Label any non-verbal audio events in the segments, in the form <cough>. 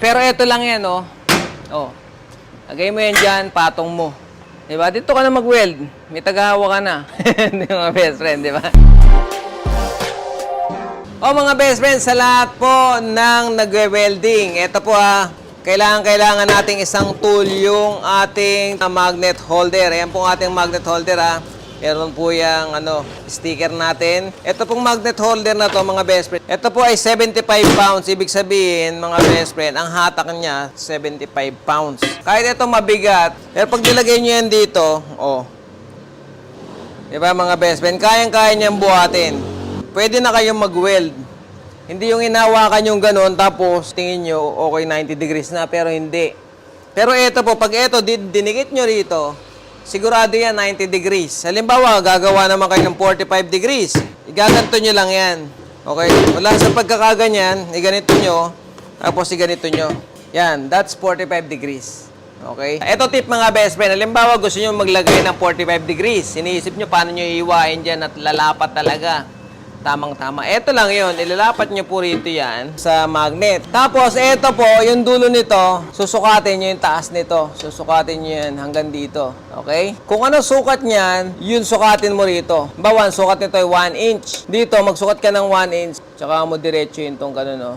Pero ito lang yan, oh. Oh. Lagay mo yan dyan, patong mo. Diba? Dito ka na mag-weld. May tagahawa ka na. <laughs> Hindi mga best friend, di ba? O mga best friends, sa lahat po ng nagwe-welding, ito po ah, kailangan kailangan nating isang tool yung ating magnet holder. Ayan po ang ating magnet holder ah. Meron po yung ano, sticker natin. Ito pong magnet holder na to mga best friend. Ito po ay 75 pounds. Ibig sabihin mga best friend, ang hatak niya 75 pounds. Kahit ito mabigat, pero pag nilagay nyo yan dito, oh, Di ba mga best friend? Kayang-kaya niyang buhatin. Pwede na kayong mag-weld. Hindi yung inawakan yung ganun, tapos tingin nyo, okay, 90 degrees na, pero hindi. Pero ito po, pag ito, di- dinikit nyo rito, sigurado yan 90 degrees. Halimbawa, gagawa naman kayo ng 45 degrees. Igaganto nyo lang yan. Okay? Wala sa pagkakaganyan, iganito nyo, tapos iganito nyo. Yan, that's 45 degrees. Okay? Ito tip mga best friend. Halimbawa, gusto nyo maglagay ng 45 degrees. Iniisip nyo paano nyo iiwain dyan at lalapat talaga. Tamang-tama. Ito lang yon Ilalapat nyo po rito yan sa magnet. Tapos, ito po, yung dulo nito, susukatin nyo yung taas nito. Susukatin nyo yan hanggang dito. Okay? Kung ano sukat niyan, yun sukatin mo rito. Bawan, sukat nito ay 1 inch. Dito, magsukat ka ng 1 inch. Tsaka mo diretso yun tong ganun, no?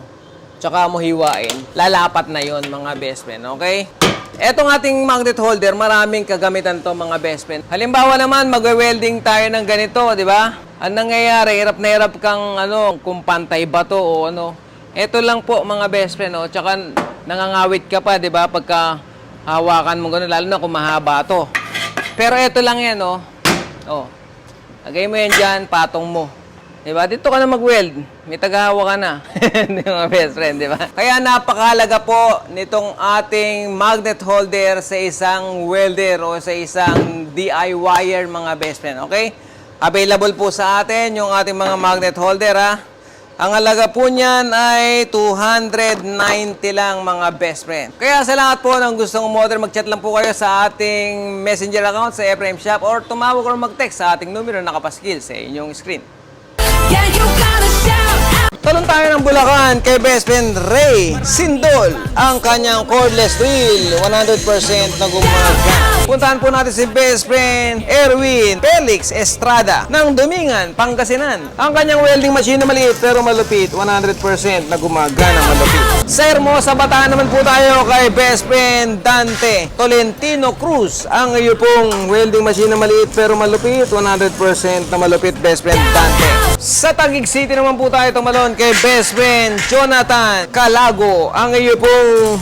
Tsaka mo hiwain. Lalapat na yon mga best friend. Okay? Etong ating magnet holder, maraming kagamitan to mga best friend. Halimbawa naman, magwe-welding tayo ng ganito, di ba? Ang nangyayari, hirap na hirap kang ano, kung pantay ba to o ano. Ito lang po mga best friend, oh. Tsaka nangangawit ka pa, di ba? Pagka hawakan mo gano'n, lalo na kung mahaba to. Pero ito lang yan, oh. Oh. Lagay mo yan dyan, patong mo. Diba? Dito ka na mag-weld. May tagahawa ka na. <laughs> Hindi mga best friend, di ba? Kaya napakahalaga po nitong ating magnet holder sa isang welder o sa isang DIYer mga best friend. Okay? Available po sa atin yung ating mga magnet holder ha. Ang halaga po niyan ay 290 lang mga best friend. Kaya sa lahat po ng gustong umorder, mag-chat lang po kayo sa ating messenger account sa Ephraim Shop or tumawag or mag-text sa ating numero na nakapaskil sa inyong screen. Yeah. Talon tayo ng Bulacan kay best friend Ray Sindol. Ang kanyang cordless drill, 100% na gumagana. Puntahan po natin si best friend Erwin Felix Estrada ng Dumingan, Pangasinan. Ang kanyang welding machine na maliit pero malupit, 100% na gumagana malupit. Sa Hermosa, Bataan naman po tayo kay best friend Dante Tolentino Cruz. Ang iyo pong welding machine na maliit pero malupit, 100% na malupit best friend Dante. Sa Taguig City naman po tayo tumalon kay best friend Jonathan Calago. Ang iyo pong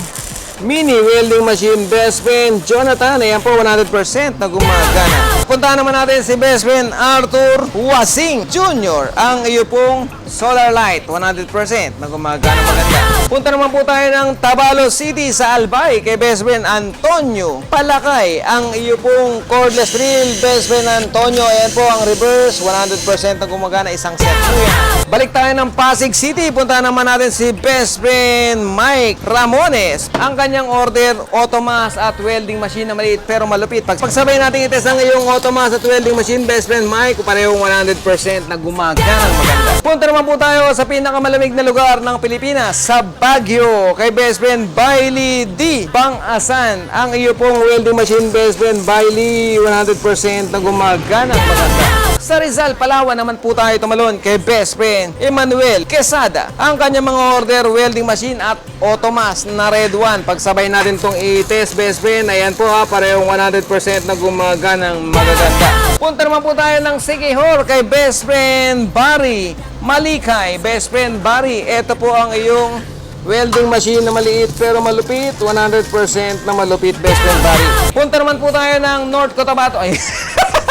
mini welding machine best friend Jonathan. Ayan po 100% na gumagana. Punta naman natin si best friend Arthur Wasing Jr. Ang iyo pong solar light 100% na gumagana maganda. Punta naman po tayo ng Tabalo City sa Albay kay best friend Antonio Palakay. Ang iyo pong cordless drill best friend Antonio. Ayan po ang reverse 100% na gumagana isang set po yan. Balik tayo ng Pasig City. Punta naman natin si best friend Mike Ramones. Ang kanyang order, automas at welding machine na maliit pero malupit. Pag pagsabay natin itest ang iyong automas at welding machine, best friend Mike, parehong 100% na gumagana maganda. Punta naman po tayo sa pinakamalamig na lugar ng Pilipinas, sa Baguio. Kay best friend Bailey D. Bang-asan. Ang iyo pong welding machine, best friend Bailey, 100% na gumagana maganda. Sa Rizal, Palawan naman po tayo tumalon kay best friend Emmanuel Quesada. Ang kanyang mga order, welding machine at automas na red one. Pagsabay natin itong i-test best friend, ayan po ha, parehong 100% na gumaganang magaganda. Punta naman po tayo ng Sikihor kay best friend Barry Malikay. Best friend Barry, ito po ang iyong welding machine na maliit pero malupit. 100% na malupit best friend Barry. Punta naman po tayo ng North Cotabato. Ay, <laughs>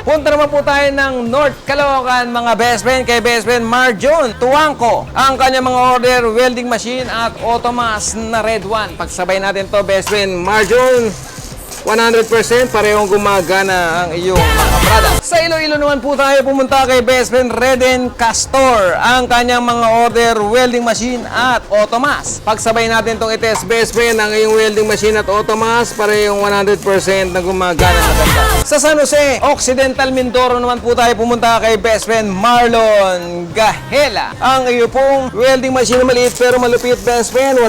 Punta naman po tayo ng North Caloocan, mga best friend, kay best friend Marjon Tuangco. Ang kanyang mga order, welding machine at automas na red one. Pagsabay natin to best friend Marjon, 100% parehong gumagana ang iyong mga product. Sa Iloilo naman po tayo pumunta kay Best Friend Reden Castor. Ang kanyang mga order welding machine at automas. Pagsabay natin itong itest Best Friend ang iyong welding machine at automas para yung 100% na gumagana maganda. Sa San Jose, Occidental Mindoro naman po tayo pumunta kay Best Friend Marlon Gahela. Ang iyo pong welding machine maliit pero malupit Best Friend, 100%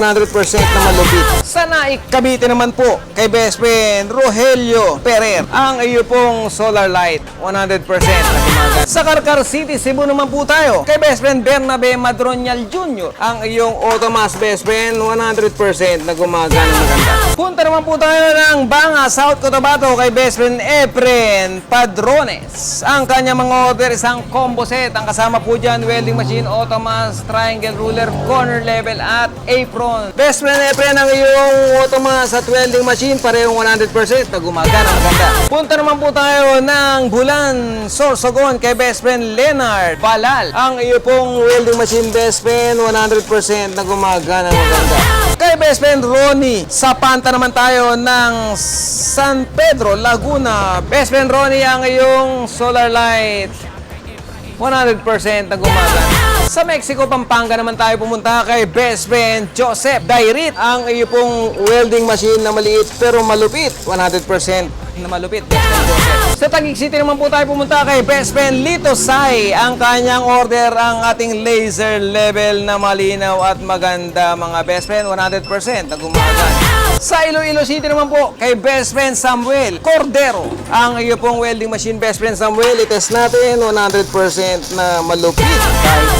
na malupit. Sa Naik, Cavite naman po kay Best Friend Rogelio Perer. Ang iyo pong solar light, 100% na gumagana. Sa Carcar City, Cebu naman po tayo kay Best Friend Bernabe Madronial Jr. Ang iyong Automas Best Friend, 100% na gumagana maganda. Punta naman po tayo ng Banga, South Cotabato kay Best Friend Efren Padrones. Ang kanya mga order, isang combo set. Ang kasama po dyan, welding machine, automas, triangle ruler, corner level at apron. Best Friend Efren, ang iyong automas at welding machine, parehong 100% na gumagana maganda. Punta naman po tayo ng Bulan, Sorsogon kay Best Friend Leonard Balal. Ang iyo pong welding machine, Best Friend, 100% na gumagana maganda. Kay best friend Ronnie, sa panta naman tayo ng San Pedro, Laguna. Best friend Ronnie, ang iyong solar light 100% na gumagana. Sa Mexico, Pampanga naman tayo pumunta kay best friend Joseph Dairit. Ang iyo pong welding machine na maliit pero malupit. 100% na malupit, best friend Joseph. Sa Taguig City naman po tayo pumunta kay best friend Lito Sai. Ang kanyang order ang ating laser level na malinaw at maganda mga best friend. 100% na gumagana. Sa Iloilo City naman po, kay best friend Samuel Cordero. Ang iyo pong welding machine best friend Samuel, itest natin 100% na malupit.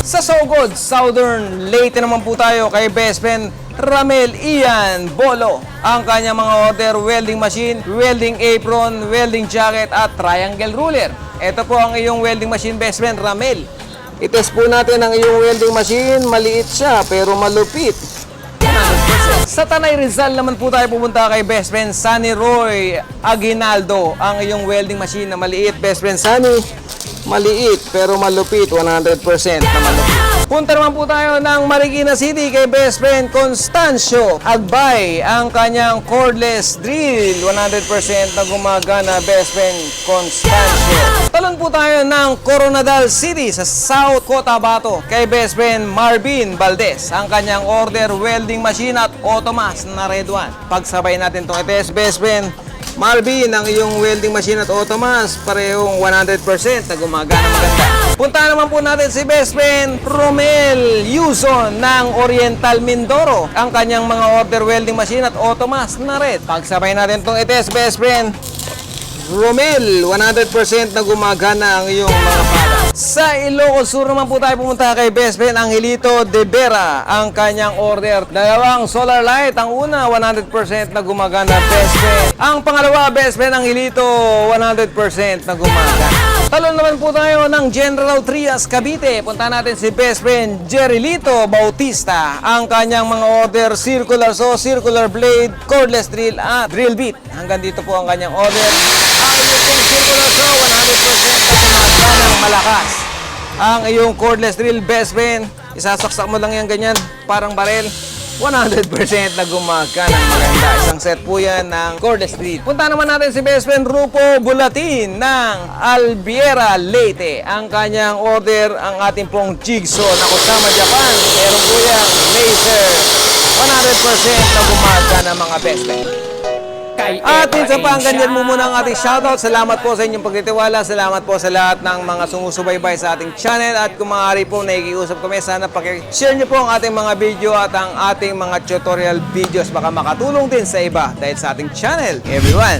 Sa Sogod, Southern Leyte naman po tayo kay best friend Ramel Ian Bolo. Ang kanyang mga order, welding machine, welding apron, welding jacket at triangle ruler. Ito po ang iyong welding machine best friend Ramel. Itest po natin ang iyong welding machine. Maliit siya pero malupit. 100%. Sa Tanay Rizal naman po tayo pumunta kay best friend Sunny Roy Aguinaldo. Ang iyong welding machine na maliit. Best friend Sunny, maliit pero malupit. 100% na malupit. Punta naman po tayo ng Marikina City kay best friend Constancio Agbay. Ang kanyang cordless drill. 100% na gumagana best friend Constancio. Talon po tayo ng Coronadal City sa South Cotabato kay best friend Marvin Valdez. Ang kanyang order welding machine at automas na red one. Pagsabay natin itong itest best friend Marvin, ang iyong welding machine at automas, parehong 100% na gumagana maganda. Punta naman po natin si best friend Romel Yuson ng Oriental Mindoro. Ang kanyang mga order welding machine at automas na red. Pagsabay natin itong itest best friend Romel, 100% na gumagana ang iyong mga pala. Sa Ilocos Sur naman po tayo pumunta kay Best Friend Angelito De Vera. Ang kanyang order, dalawang solar light. Ang una, 100% na gumagana Best Friend. Ang pangalawa, Best Friend Angelito, 100% na gumagana. Talon naman po tayo ng General Trias Cavite. Punta natin si Best Friend Jerilito Bautista. Ang kanyang mga order, circular saw, circular blade, cordless drill at drill bit. Hanggang dito po ang kanyang order. Ang iyong circular saw, 100% na gumagana ng malakas. Ang iyong cordless drill, Best Friend, isasaksak mo lang yan ganyan, parang barel. 100% na gumagana ng maganda. Isang set po yan ng cordless drill. Punta naman natin si best friend Rupo Bulatin ng Albiera Leyte. Ang kanyang order, ang ating pong jigsaw na Kusama Japan. Meron po yan laser. 100% na gumagana mga best friend. At minsan pa, ang ganyan mo muna ang ating shoutout. Salamat po sa inyong pagtitiwala. Salamat po sa lahat ng mga sumusubaybay sa ating channel. At kung maaari po, nakikiusap kami, sana pakishare nyo po ang ating mga video at ang ating mga tutorial videos. Baka makatulong din sa iba dahil sa ating channel. Everyone.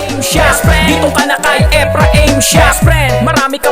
Aim shot Dito ka na kay Efra Aim shot Marami kang